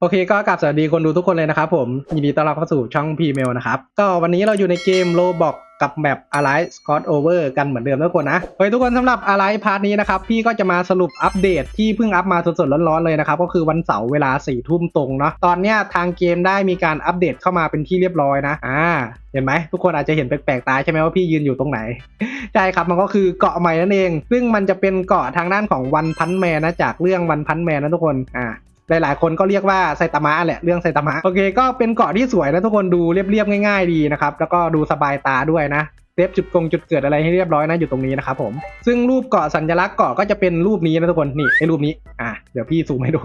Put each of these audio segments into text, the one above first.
โอเคก็กลับสวัสดีคนดูทุกคนเลยนะครับผมยินดีต้อนรับเข้าสู่ช่องพีเมลนะครับ ก็วันนี้เราอยู่ในเกมโลบอกกับแมป Alive Scott Over กันเหมือนเดิมทุกคนนะเฮ้ยทุกคนสำหรับ Alive พาร์ทนี้นะครับ พี่ก็จะมาสรุปอัปเดตที่เพิ่งอัปมาสดๆร้อนๆเลยนะครับ ก็คือวันเสาร์เวลา4ี่ทุ่มตรงเนาะตอนเนี้ยทางเกมได้มีการอัปเดตเข้ามาเป็นที่เรียบร้อยนะอ่าเห็นไหมทุกคนอาจจะเห็นแปลกๆตาใช่ไหมว่าพี่ยืนอยู่ตรงไหน ใช่ครับมันก็คือเกาะใหม่นั่นเอง ซึ่งมันจะเป็นเกาะทางด้านของวันพันแมนนะจากเรื่องวันพันแมนนะทุกคนอ่า หลาย ๆ คนก็เรียกว่าไซตามะแหละเรื่องไซตามะโอเคก็เป็นเกาะที่สวยนะทุกคนดูเรียบๆง่าย ๆดีนะครับแล้วก็ดูสบายตาด้วยนะเซฟจุดกงจุดเกิดอะไรให้เรียบร้อยนะอยู่ตรงนี้นะครับผมซึ่งรูปเกาะสัญลักษณ์เกาะก็จะเป็นรูปนี้นะทุกคนนี่ไอ้รูปนี้อะเดี๋ยวพี่ซูมให้ดู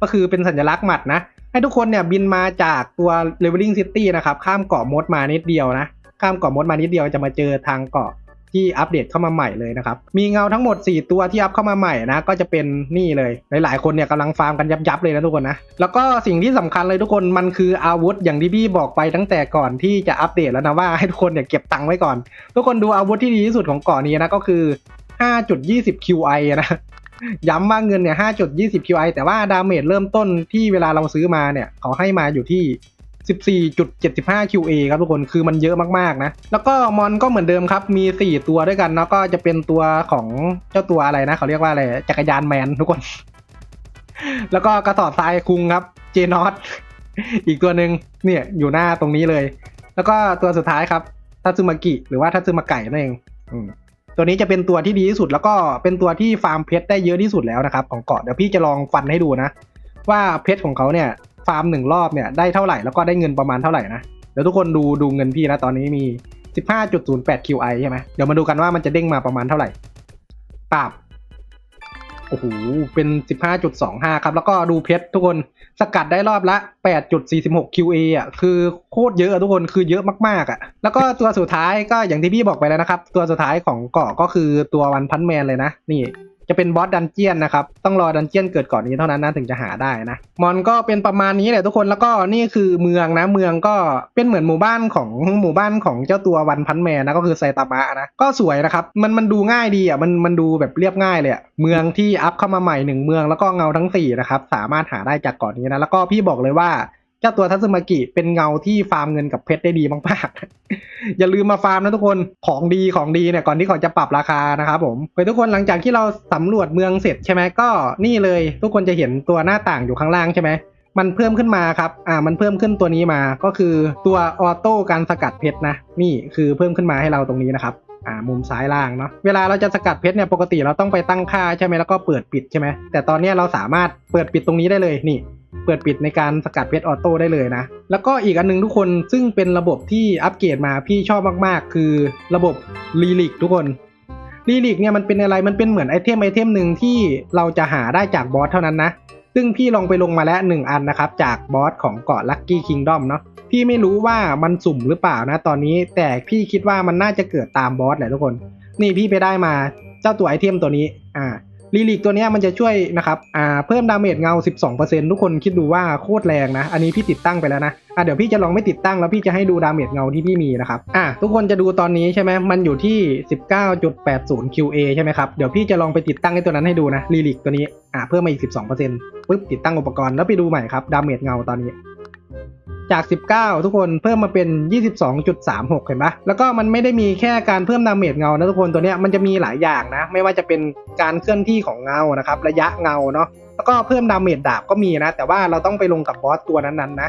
ก็คือเป็นสัญลักษณ์หมัดนะ ให้ทุกคนเนี่ยบินมาจากตัว Leveling City นะครับข้ามเกาะมดมานิดเดียวนะข้ามเกาะมดมานิดเดียวจะมาเจอทางเกาะ ที่อัปเดตเข้ามาใหม่เลยนะครับ มีเงาทั้งหมด 4 ตัวที่อัพเข้ามาใหม่นะก็จะเป็นนี่เลย หลายๆ คนเนี่ยกำลังฟาร์มกันยับๆเลยนะทุกคนนะ แล้วก็สิ่งที่สำคัญเลยทุกคนมันคืออาวุธอย่างที่พี่บอกไปตั้งแต่ก่อนที่จะอัปเดตแล้วนะว่าให้ทุกคนเนี่ยเก็บตังค์ไว้ก่อน ทุกคนดูอาวุธที่ดีที่สุดของเกาะนี้นะก็คือ 5.20 QI นะย้ำว่าเงินเนี่ย 5.20 QI แต่ว่าดาเมจเริ่มต้นที่เวลาเราซื้อมาเนี่ยเขาให้มาอยู่ที่ 14.75 QA ครับทุกคนคือมันเยอะมากๆนะ แล้วก็มอนก็เหมือนเดิมครับ มี 4 ตัวด้วยกันแล้วก็จะเป็นตัวของเจ้าตัวอะไรนะ เขาเรียกว่าอะไร จักรยานแมนทุกคน แล้วก็กระสอบทรายคุงครับ เจนอตอีกตัวหนึ่งเนี่ยอยู่หน้าตรงนี้เลย แล้วก็ตัวสุดท้ายครับทัตสึมากิหรือว่าทัตสึมาไก่นั่นเองตัวนี้จะเป็นตัวที่ดีที่สุด แล้วก็เป็นตัวที่ฟาร์มเพชรได้เยอะที่สุดแล้วนะครับ ของเกาะเดี๋ยวพี่จะลองฟันให้ดูนะ ว่าเพชรของเขาเนี่ย ฟาร์มหนึ่งรอบเนี่ยได้เท่าไหร่แล้วก็ได้เงินประมาณเท่าไหร่นะเดี๋ยวทุกคนดูดูเงินพี่นะตอนนี้มี 15.08 QI ใช่ไหมเดี๋ยวมาดูกันว่ามันจะเด้งมาประมาณเท่าไหร่ปราบโอ้โหเป็น 15.25 ครับ แล้วก็ดูเพชรทุกคนสกัดได้รอบละ 8.46 QA อะคือโคตรเยอะอะทุกคนคือเยอะมากๆอะ แล้วก็ตัวสุดท้ายก็อย่างที่พี่บอกไปแล้วนะครับ ตัวสุดท้ายของเกาะก็คือตัววันพันแมนเลยนะ นี่ จะเป็นบอสดันเจียนนะครับ ต้องรอดันเจียนเกิดก่อนนี้เท่านั้นนะถึงจะหาได้นะ มอนก็เป็นประมาณนี้แหละทุกคน แล้วก็นี่คือเมืองนะ เมืองก็เป็นเหมือนหมู่บ้านของหมู่บ้านของเจ้าตัววันพันแมนนะก็คือไซตามะนะ ก็สวยนะครับ มันมันดูง่ายดีอะ มันมันดูแบบเรียบง่ายเลยอะ เมืองที่อัพเข้ามาใหม่หนึ่งเมืองแล้วก็เงาทั้งสี่นะครับ สามารถหาได้จากก่อนนี้นะ แล้วก็พี่บอกเลยว่า เจ้าตัวทัตสึมากิเป็นเงาที่ฟาร์มเงินกับเพชรได้ดีมากๆ อย่าลืมมาฟาร์มนะทุกคนของดีของดีเนี่ยก่อนที่เขาจะปรับราคานะครับผมไปทุกคนหลังจากที่เราสำรวจเมืองเสร็จใช่ไหมก็นี่เลยทุกคนจะเห็นตัวหน้าต่างอยู่ข้างล่างใช่ไหมมันเพิ่มขึ้นมาครับ อ่า มันเพิ่มขึ้นตัวนี้มาก็คือตัวออโต้การสกัดเพชรนะ นี่คือเพิ่มขึ้นมาให้เราตรงนี้นะครับ อ่า มุมซ้ายล่างเนาะ เวลาเราจะสกัดเพชรเนี่ย ปกติเราต้องไปตั้งค่าใช่ไหมแล้วก็เปิดปิดใช่ไหม แต่ตอนนี้เราสามารถเปิดปิดตรงนี้ได้เลย นี่ เปิดปิดในการสกัดเพชรออโต้ได้เลยนะ แล้วก็อีกอันหนึงทุกคนซึ่งเป็นระบบที่อัปเกรดมาพี่ชอบมากๆ คือระบบลีลิกทุกคนลีลิกเนี่ยมันเป็นอะไรมันเป็นเหมือนไอเทมไอเทมหนึ่งที่เราจะหาได้จากบอสเท่านั้นนะ ซึ่งพี่ลองไปลงมาแล้วหนึ่งอันนะครับ จากบอสของเกาะลั c กี้คิงดอมเนาะพี่ไม่รู้ว่ามันสุ่มหรือเปล่านะตอนนี้แต่พี่คิดว่ามันน่าจะเกิดตามบอสแหละทุกคน นี่พี่ไปได้มาเจ้าตัวไอเทมตัวนี้อ่า ลีลิกตัวนี้มันจะช่วยนะครับอ่าเพิ่มดาเมจเงา 12%ทุกคนคิดดูว่าโคตรแรงนะ อันนี้พี่ติดตั้งไปแล้วนะอะเดี๋ยวพี่จะลองไม่ติดตั้งแล้วพี่จะให้ดูดาเมจเงาที่พี่มีนะครับอะทุกคนจะดูตอนนี้ใช่ไหมมันอยู่ที่ 19.80 QA ใช่ไหมครับเดี๋ยวพี่จะลองไปติดตั้งไอ้ตัวนั้นให้ดูนะลีลิกตัวนี้อะเพิ่มมาอีก 12%ปุ๊บติดตั้งอุปกรณ์แล้วไปดูใหม่ครับดาเมจเงาตอนนี้ จาก 19 ทุกคนเพิ่มมาเป็น 22.36 เห็นปะแล้วก็มันไม่ได้มีแค่การเพิ่มดาเมจเงานะทุกคนตัวเนี้ยมันจะมีหลายอย่างนะ ไม่ว่าจะเป็นการเคลื่อนที่ของเงานะครับระยะเงาเนาะแล้วก็เพิ่มดาเมจดาบก็มีนะ แต่ว่าเราต้องไปลงกับบอสตัวนั้นๆนะ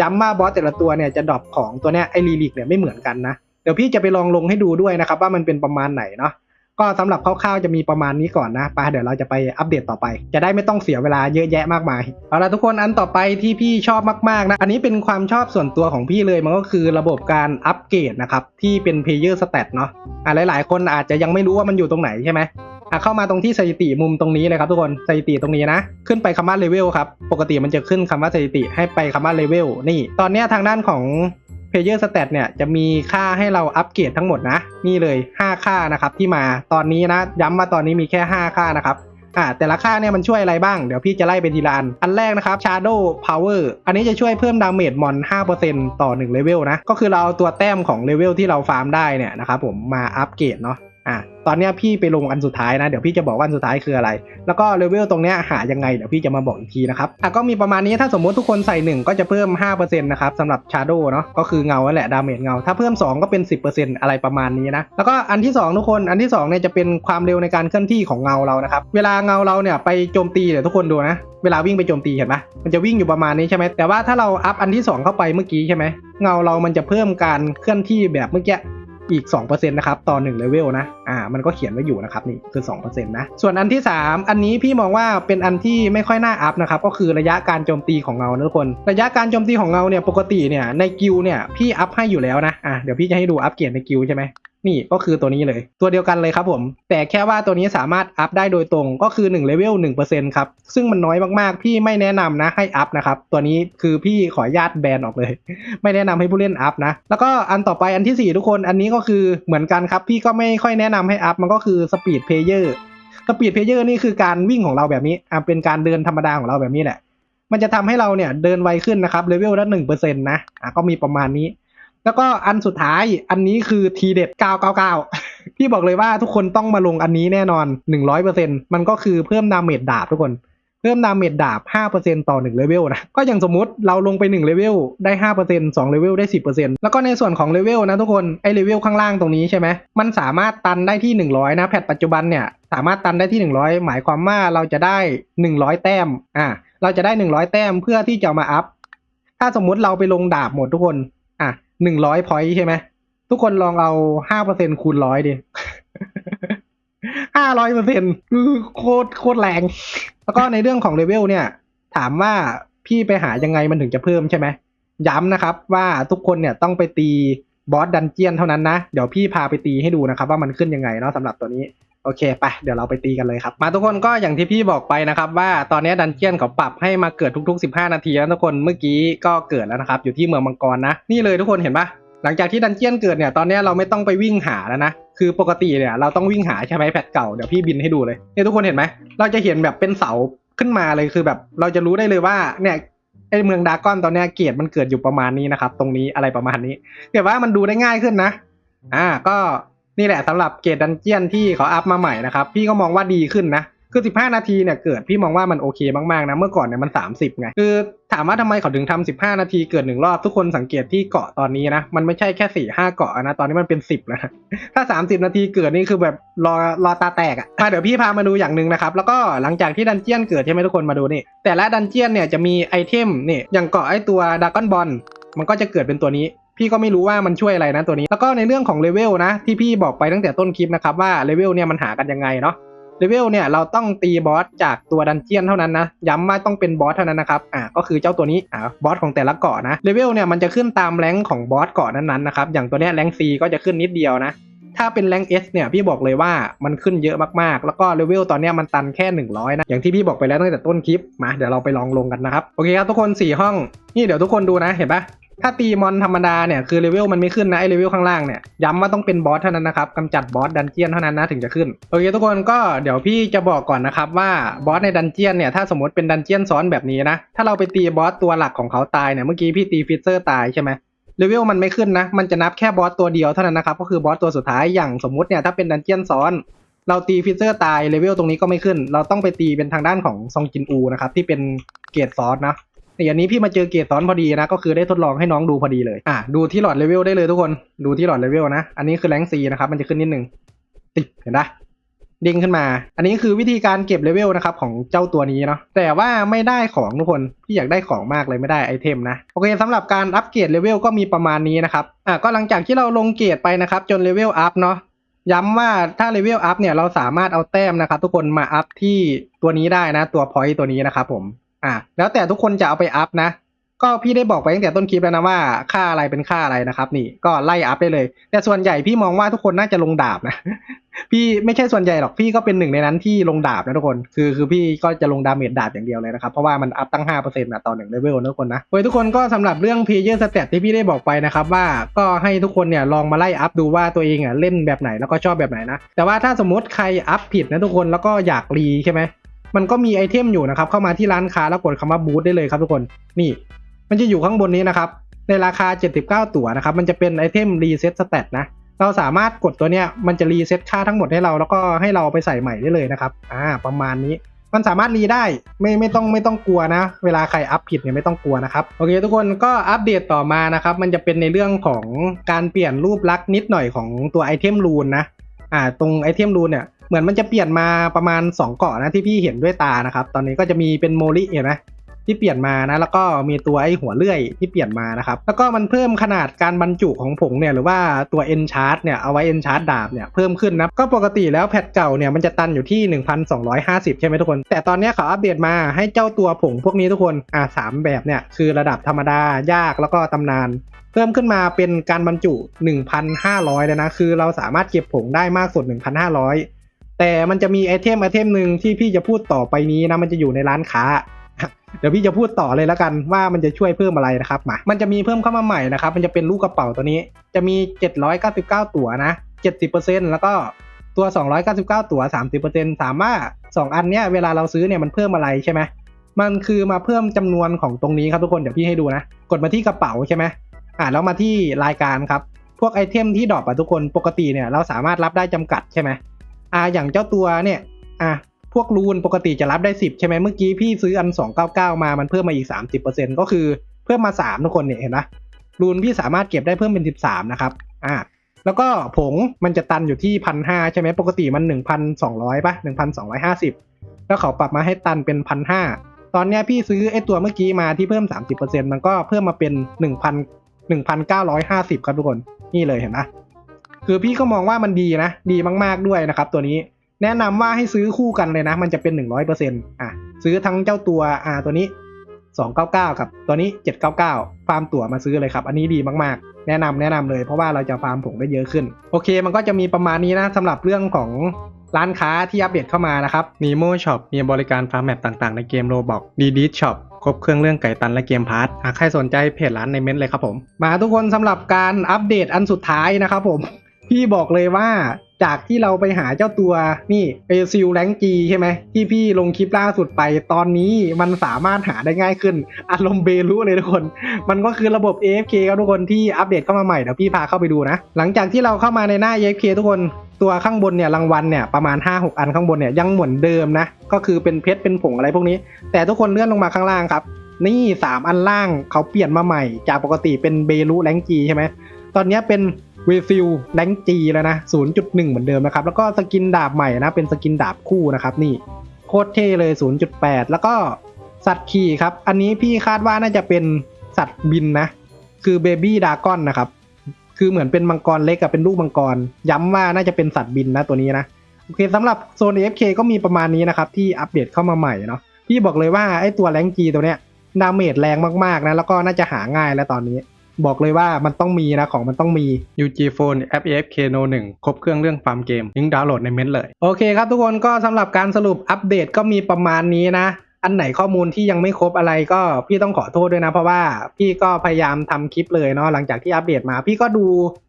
ย้ำว่าบอสแต่ละตัวเนี่ยจะดรอปของตัวเนี้ยไอรีลิกเนี่ยไม่เหมือนกันนะเดี๋ยวพี่จะไปลองลงให้ดูด้วยนะครับว่ามันเป็นประมาณไหนเนาะ ก็สำหรับคร่าวๆจะมีประมาณนี้ก่อนนะไปเดี๋ยวเราจะไปอัปเดตต่อไป จะได้ไม่ต้องเสียเวลาเยอะแยะมากมายเอาละทุกคนอันต่อไปที่พี่ชอบมากๆนะอันนี้เป็นความชอบส่วนตัวของพี่เลยมันก็คือระบบการอัปเกรดนะครับที่เป็น Player Stat เนาะอะหลายๆ คนอาจจะยังไม่รู้ว่ามันอยู่ตรงไหนใช่ไหมอะเข้ามาตรงที่สถิติมุมตรงนี้เลยครับทุกคนสถิติตรงนี้นะ ขึ้นไปคำว่าเลเวลครับปกติมันจะขึ้นคำว่าสถิติให้ไปคำว่าเลเวลนี่ ตอนนี้ทางด้านของ Player Stat เนี่ยจะมีค่าให้เราอัปเกรดทั้งหมดนะ นี่เลย 5 ค่านะครับที่มาตอนนี้นะ ย้ำว่าตอนนี้มีแค่ 5 ค่านะครับอ่าแต่ละค่าเนี่ยมันช่วยอะไรบ้าง เดี๋ยวพี่จะไล่ไปทีละอัน อันแรกนะครับ Shadow Power อันนี้จะช่วยเพิ่มดาเมจมอน 5%ต่อ 1 เลเวลนะ ก็คือเราเอาตัวแต้มของเลเวลที่เราฟาร์มได้เนี่ยนะครับผมมาอัปเกรดเนาะ ตอนเนี้ยพี่ไปลงอันสุดท้ายนะ เดี๋ยวพี่จะบอกว่าอันสุดท้ายคืออะไร แล้วก็เลเวลตรงเนี้ยหายังไงเดี๋ยวพี่จะมาบอกอีกทีนะครับอะก็มีประมาณนี้ถ้าสมมติทุกคนใส่หนึ่งก็จะเพิ่ม 5%นะครับสำหรับชาร์โดเนาะก็คือเงาแหละดาเมจเงา ถ้าเพิ่ม 2 ก็เป็น 10%อะไรประมาณนี้นะแล้วก็อันที่ 2 ทุกคนอันที่2เนี่ยจะเป็นความเร็วในการเคลื่อนที่ของเงาเรานะครับเวลาเงาเราเนี่ยไปโจมตีเดี๋ยวทุกคนดูนะเวลาวิ่งไปโจมตีเห็นปะมันจะวิ่งอยู่ประมาณนี้ใช่ไหมแต่ว่าถ้าเราอัพอันที่ 2 เข้าไปเมื่อกี้ใช่ไหมเงาเรามันจะเพิ่มการเคลื่อนที่แบบเมื่อกี้ อีก 2%นะครับต่อ1เลเวลนะอ่ามันก็เขียนไว้อยู่นะครับนี่คือ 2%นะส่วนอันที่ 3 อันนี้พี่มองว่าเป็นอันที่ไม่ค่อยน่าอัพนะครับก็คือระยะการโจมตีของเงานะทุกคนระยะการโจมตีของเงาเนี่ยปกติเนี่ยในกิลเนี่ยพี่อัพให้อยู่แล้วนะอ่าเดี๋ยวพี่จะให้ดูอัพเกียรในกิลใช่ไหม นี่ก็คือตัวนี้เลย ตัวเดียวกันเลยครับผม แต่แค่ว่าตัวนี้สามารถอัพได้โดยตรงก็คือ1เลเวล1%ครับ ซึ่งมันน้อยมากๆ พี่ไม่แนะนำนะให้อัพนะครับ ตัวนี้คือพี่ขออนุญาตแบนออกเลย ไม่แนะนำให้ผู้เล่นอัพนะ แล้วก็อันต่อไปอันทีสี่ 4 ทุกคน อันนี้ก็คือเหมือนกันครับ พี่ก็ไม่ค่อยแนะนำให้อัพ มันก็คือสปีดเพลเยอร์สปีดเพลเยอร์นี่คือการวิ่งของเราแบบนี้อะเป็นการเดินธรรมดาของเราแบบนี้แหละ มันจะทำให้เราเนี่ยเดินไวขึ้นนะครับเลเวลละหนึ่งเปอร์เซ็นต์นะอะก็มีประมาณนี้ แล้วก็อันสุดท้ายอันนี้คือทีเด็ด 999 พี่บอกเลยว่าทุกคนต้องมาลงอันนี้แน่นอน 100%มันก็คือเพิ่มดาเมจดาบทุกคน เพิ่มดาเมจดาบ 5%ต่อ1เลเวลนะ ก็อย่างสมมุติเราลงไป 1เลเวลได้ 5% 2เลเวลได้ 10%แล้วก็ในส่วนของเลเวลนะทุกคน ไอเลเวลข้างล่างตรงนี้ใช่ไหม มันสามารถตันได้ที่ 100 นะ แพทปัจจุบันเนี่ยสามารถตันได้ที่ 100 หมายความว่าเราจะได้ 100 แต้ม อ่า เราจะได้ 100 แต้มเพื่อที่จะเอามาอัพถ้าสมมุติเราไปลงดาบหมดทุกคน อะ100พอยต์ใช่ไหม ทุกคนลองเอา5%คูณร้อยดิห้าร้อยเปอร์เซ็นต์คือโคตรโคตรแรง แล้วก็ในเรื่องของเลเวลเนี่ย ถามว่าพี่ไปหายังไงมันถึงจะเพิ่มใช่ไหม ย้ำนะครับว่าทุกคนเนี่ยต้องไปตีบอสดันเจียนเท่านั้นนะ เดี๋ยวพี่พาไปตีให้ดูนะครับ ว่ามันขึ้นยังไงเนาะสำหรับตัวนี้ โอเคไปเดี๋ยวเราไปตีกันเลยครับ มาทุกคนก็อย่างที่พี่บอกไปนะครับ ว่าตอนนี้ดันเจียนเขาปรับให้มาเกิดทุก ๆ 15 นาทีแล้วทุกคนเมื่อกี้ก็เกิดแล้วนะครับ อยู่ที่เมืองมังกรนะ นี่เลยทุกคนเห็นปะหลังจากที่ดันเจียนเกิดเนี่ยตอนนี้เราไม่ต้องไปวิ่งหาแล้วนะคือปกติเนี่ยเราต้องวิ่งหาใช่ไหมแพทเก่าเดี๋ยวพี่บินให้ดูเลยเนี่ยทุกคนเห็นไหมเราจะเห็นแบบเป็นเสาขึ้นมาเลยคือแบบเราจะรู้ได้เลยว่าเนี่ยไอเมืองดากอนตอนนี้เกียรดมันเกิดอยู่ประมาณนี้นะครับตรงนี้อะไรประมาณนี้เดี๋ยวว่ามันดูได้ง่ายขึ้นนะ อ่าก็ นี่แหละสำหรับเกรดดันเจียนที่เขาอัพมาใหม่นะครับ พี่ก็มองว่าดีขึ้นนะ คือ 15 นาทีเนี่ยเกิดพี่มองว่ามันโอเคมากๆนะ เมื่อก่อนเนี่ยมัน 30 ไง คือถามว่าทำไมเขาถึงทำ15 นาทีเกิดหนึ่งรอบทุกคนสังเกตที่เกาะตอนนี้นะ มันไม่ใช่แค่ 4 5 เกาะนะ ตอนนี้มันเป็น 10 แล้วนะถ้า 30 นาทีเกิดนี่คือแบบรอรอตาแตกอะมาเดี๋ยวพี่พามาดูอย่างหนึ่งนะครับ แล้วก็หลังจากที่ดันเจียนเกิดใช่ไหมทุกคนมาดูนี่ แต่ละดันเจียนเนี่ยจะมีไอเทมนี่อย่างเกาะไอตัวดากอนบอล มันก็จะเกิดเป็นตัวนี้ พี่ก็ไม่รู้ว่ามันช่วยอะไรนะตัวนี้ แล้วก็ในเรื่องของเลเวลนะ ที่พี่บอกไปตั้งแต่ต้นคลิปนะครับว่าเลเวลเนี่ยมันหากันยังไงเนาะเลเวลเนี่ยเราต้องตีบอสจากตัวดันเจียนเท่านั้นนะย้ำว่าต้องเป็นบอสเท่านั้นนะครับอ่าก็คือเจ้าตัวนี้อ่าบอสของแต่ละเกาะนะเลเวลเนี่ยมันจะขึ้นตามแรงของบอสเกาะนั้นๆนะครับอย่างตัวเนี้ยแรงซีก็จะขึ้นนิดเดียวนะ ถ้าเป็นแรงเอสเนี่ยพี่บอกเลยว่ามันขึ้นเยอะมากๆ แล้วก็เลเวลตอนเนี้ยมันตันแค่ 100นะอย่างที่พี่บอกไปแล้วตั้งแต่ต้นคลิปมาเดี๋ยวเราไปลองลงกันนะครับโอเคครับทุกคน4ห้องนี่เดี๋ยวทุกคนดูนะเห็นปะ ถ้าตีมอนธรรมดาเนี่ยคือเลเวลมันไม่ขึ้นนะไอเลเวลข้างล่างเนี่ยย้ำว่าต้องเป็นบอสเท่านั้นนะครับกำจัดบอสดันเจียนเท่านั้นนะถึงจะขึ้นโอเคทุกคนก็เดี๋ยวพี่จะบอกก่อนนะครับว่าบอสในดันเจียนเนี่ยถ้าสมมติเป็นดันเจียนซ้อนแบบนี้นะถ้าเราไปตีบอสตัวหลักของเขาตายเนี่ยเมื่อกี้พี่ตีฟิเซอร์ตายใช่ไหมเลเวลมันไม่ขึ้นนะมันจะนับแค่บอสตัวเดียวเท่านั้นนะครับก็คือบอสตัวสุดท้ายอย่างสมมติเนี่ยถ้าเป็นดันเจียนซ้อนเราตีฟิเซอร์ตายเลเวลตรงนี้ก็ไม่ขึ้น เราต้องไปตีเป็นทางด้านของซองจินอูนะครับที่เป็นเกรดซอนนะ นี่อันนี้พี่มาเจอเกรดซ้อนพอดีนะ ก็คือได้ทดลองให้น้องดูพอดีเลยอะดูที่หลอดเลเวลได้เลยทุกคนดูที่หลอดเลเวลนะ อันนี้คือแรงซีนะครับมันจะขึ้นนิดนึงติดเห็นปะเด้งขึ้นมา อันนี้คือวิธีการเก็บเลเวลนะครับของเจ้าตัวนี้เนาะ แต่ว่าไม่ได้ของทุกคน พี่อยากได้ของมากเลยไม่ได้ไอเทมนะ โอเคสำหรับการอัปเกรดเลเวลก็มีประมาณนี้นะครับ อะก็หลังจากที่เราลงเกรดไปนะครับจนเลเวลอัพเนาะ ย้ำว่าถ้าเลเวลอัพเนี่ยเราสามารถเอาแต้มนะครับทุกคนมาอัพที่ตัวนี้ได้นะ ตัวพอยต์ตัวนี้นะครับผม อะแล้วแต่ทุกคนจะเอาไปอัพนะ ก็พี่ได้บอกไปตั้งแต่ต้นคลิปแล้วนะว่าค่าอะไรเป็นค่าอะไรนะครับ นี่ก็ไล่อัพได้เลย แต่ส่วนใหญ่พี่มองว่าทุกคนน่าจะลงดาบนะพี่ไม่ใช่ส่วนใหญ่หรอกพี่ก็เป็นหนึ่งในนั้นที่ลงดาบนะทุกคน คือคือพี่ก็จะลงดาเมจดาบอย่างเดียวเลยนะครับ เพราะว่ามันอัพตั้ง 5%นะต่อหนึ่งเลเวลนะทุกคนนะโดยทุกคนก็สำหรับเรื่อง player stat ที่พี่ได้บอกไปนะครับว่าก็ให้ทุกคนเนี่ยลองมาไล่อัพดูว่าตัวเองอะเล่นแบบไหนแล้วก็ชอบแบบไหนนะแต่ว่าถ้าสมมติใครอัพผิดนะทุกคนแล้วก็อยากรีใช่ไหม มันก็มีไอเทมอยู่นะครับ เข้ามาที่ร้านค้าแล้วกดคำว่าบูธได้เลยครับทุกคนนี่ มันจะอยู่ข้างบนนี้นะครับ ในราคา 79 ตั๋วนะครับ มันจะเป็นไอเทมรีเซ็ตสเตตนะเราสามารถกดตัวเนี้ยมันจะรีเซ็ตค่าทั้งหมดให้เราแล้วก็ให้เราไปใส่ใหม่ได้เลยนะครับอ่าประมาณนี้มันสามารถรีได้ไม่ไม่ต้องไม่ต้องกลัวนะ เวลาใครอัพผิดเนี่ยไม่ต้องกลัวนะครับโอเค ทุกคนก็อัปเดตต่อมานะครับมันจะเป็นในเรื่องของการเปลี่ยนรูปลักษณ์นิดหน่อยของตัวไอเทมรูนนะอ่าตรงไอเทมรูนเนี่ย เหมือนมันจะเปลี่ยนมาประมาณ 2 เกาะนะที่พี่เห็นด้วยตานะครับ ตอนนี้ก็จะมีเป็นโมลิเห็นไหมที่เปลี่ยนมานะ แล้วก็มีตัวไอหัวเลื่อยที่เปลี่ยนมานะครับ แล้วก็มันเพิ่มขนาดการบรรจุของผงเนี่ยหรือว่าตัว e n c h a r t เนี่ยเอาไว้ e n c h a r t ดาบเนี่ยเพิ่มขึ้นนะก็ปกติแล้วแพทเก่าเนี่ยมันจะตันอยู่ที่ 1250 ใช่ไหมทุกคน แต่ตอนนี้เขาอัปเดตมาให้เจ้าตัวผงพวกนี้ทุกคนอ่าสามแบบเนี่ยคือระดับธรรมดายากแล้วก็ตำนาน เพิ่มขึ้นมาเป็นการบรรจุ 1,500 เลยนะคือเราสามารถเก็บผงได้มากสุด 1,500 แต่มันจะมีไอเทมไอเทมหนึ่งที่พี่จะพูดต่อไปนี้นะมันจะอยู่ในร้านค้า เดี๋ยวพี่จะพูดต่อเลยแล้วกันว่ามันจะช่วยเพิ่มอะไรนะครับมามันจะมีเพิ่มเข้ามาใหม่นะครับ มันจะเป็นลูกกระเป๋าตัวนี้ จะมี 799 ตั๋วนะ 70%แล้วก็ตัว 299 ตั๋ว 30%ถามว่า 2 อันเนี้ยเวลาเราซื้อเนี่ยมันเพิ่มอะไรใช่ไหมมันคือมาเพิ่มจำนวนของตรงนี้ครับทุกคนเดี๋ยวพี่ให้ดูนะ กดมาที่กระเป๋าใช่ไหมอ่าแล้วมาที่รายการครับ พวกไอเทมที่ดรอปอะทุกคนปกติเนี่ยเราสามารถรับได้จำกัดใช่ไหม อ่าอย่างเจ้าตัวเนี่ยอะพวกรูนปกติจะรับได้ 10 ใช่ไหมเมื่อกี้พี่ซื้ออัน 299 มามันเพิ่มมาอีก 30%ก็คือเพิ่มมา 3 ทุกคนเนี่ยเห็นไหมรูนพี่สามารถเก็บได้เพิ่มเป็น 13 นะครับอ่าแล้วก็ผงมันจะตันอยู่ที่พันห้าใช่ไหมปกติมัน 1,200ป่ะ1,250 แล้วเขาปรับมาให้ตันเป็นพันห้าตอนเนี้ยพี่ซื้อไอตัวเมื่อกี้มาที่เพิ่ม 30%มันก็เพิ่มมาเป็น 1,000 1,950 ครับทุกคน นี่เลยเห็นไหม คือพี่ก็มองว่ามันดีนะ ดีมากๆด้วยนะครับ ตัวนี้แนะนำว่าให้ซื้อคู่กันเลยนะ มันจะเป็น 100%อะซื้อทั้งเจ้าตัวอ่าตัวนี้ 299 กับตัวนี้ 799 ฟาร์มตั๋วมาซื้อเลยครับ อันนี้ดีมากๆ แนะนำแนะนำเลยเพราะว่าเราจะฟาร์มผงได้เยอะขึ้น โอเค มันก็จะมีประมาณนี้นะสำหรับเรื่องของร้านค้าที่อัปเดตเข้ามานะครับมีโมช็อปมีบริการฟาร์มแมปต่างๆ ในเกมโรบอกดีดีช็อปครบเครื่องเรื่องไก่ตันและเกมพาร์ทหากใครสนใจเพจร้านในเม้นต์เลยครับผม มาทุกคนสำหรับการอัปเดตอันสุดท้ายนะครับผม พี่บอกเลยว่าจากที่เราไปหาเจ้าตัวนี่เอซิลแรงจีใช่ไหมที่พี่ลงคลิปล่าสุดไปตอนนี้มันสามารถหาได้ง่ายขึ้นอารมณ์เบรุเลยทุกคน มันก็คือระบบ AFK ครับทุกคนที่อัปเดตเข้ามาใหม่เดี๋ยวพี่พาเข้าไปดูนะ หลังจากที่เราเข้ามาในหน้า AFK ทุกคนตัวข้างบนเนี่ยรางวัลเนี่ยประมาณ 5-6 อันข้างบนเนี่ยยังเหมือนเดิมนะ ก็คือเป็นเพชรเป็นผงอะไรพวกนี้ แต่ทุกคนเลื่อนลงมาข้างล่างครับนี่ 3 อันล่างเขาเปลี่ยนมาใหม่ จากปกติเป็นเบรุแรงจีใช่ไหมตอนนี้เป็น เวฟิลแรงจีแล้วนะ 0.1 เหมือนเดิมนะครับ แล้วก็สกินดาบใหม่นะ เป็นสกินดาบคู่นะครับนี่โคตรเท่เลย 0.8 แล้วก็สัตว์ขี่ครับ อันนี้พี่คาดว่าน่าจะเป็นสัตว์บินนะ คือเบบี้ดากอนนะครับ คือเหมือนเป็นมังกรเล็กกับเป็นลูกมังกร ย้ำว่าน่าจะเป็นสัตว์บินนะตัวนี้นะ โอเคสำหรับโซน AFK ก็มีประมาณนี้นะครับ ที่อัปเดตเข้ามาใหม่เนาะ พี่บอกเลยว่าไอ้ตัวแรงจีตัวเนี้ยดาเมจแรงมากๆนะ แล้วก็น่าจะหาง่ายแล้วตอนนี้ บอกเลยว่ามันต้องมีนะของมันต้องมี UG Phone App AFK No 1 ครบเครื่องเรื่องฟาร์มเกมลิงก์ดาวน์โหลดในเม้นต์เลย โอเคครับทุกคนก็สำหรับการสรุปอัปเดตก็มีประมาณนี้นะ อันไหนข้อมูลที่ยังไม่ครบอะไรก็พี่ต้องขอโทษด้วยนะ เพราะว่าพี่ก็พยายามทำคลิปเลยเนาะหลังจากที่อัปเดตมา พี่ก็ดู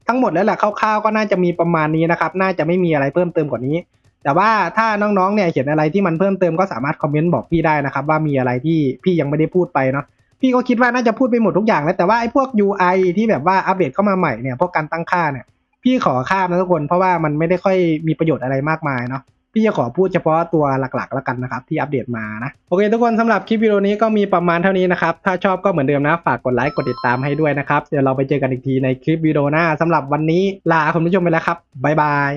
ทั้งหมดแล้วแหละคร่าวๆก็น่าจะมีประมาณนี้นะครับน่าจะไม่มีอะไรเพิ่มเติมกว่านี้แต่ว่าถ้าน้องๆ เนี่ยเห็นอะไรที่มันเพิ่มเติมก็สามารถคอมเมนต์บอกพี่ได้นะครับ ว่ามีอะไรที่พี่ยังไม่ได้พูดไปเนาะ พี่ก็คิดว่าน่าจะพูดไปหมดทุกอย่างแล้วแต่ว่าไอ้พวก UI ที่แบบว่าอัปเดตเข้ามาใหม่เนี่ยพวกการตั้งค่าเนี่ยพี่ขอข้ามนะทุกคนเพราะว่ามันไม่ได้ค่อยมีประโยชน์อะไรมากมายเนาะพี่จะขอพูดเฉพาะตัวหลักๆ แล้วกันนะครับ ที่อัปเดตมานะ โอเค ทุกคนสำหรับคลิปวิดีโอนี้ก็มีประมาณเท่านี้นะครับ ถ้าชอบก็เหมือนเดิมนะ ฝากกดไลค์กดติดตามให้ด้วยนะครับ เดี๋ยวเราไปเจอกันอีกทีในคลิปวิดีโอหน้าสำหรับวันนี้ลาคุณผู้ชมไปแล้วครับบ๊ายบาย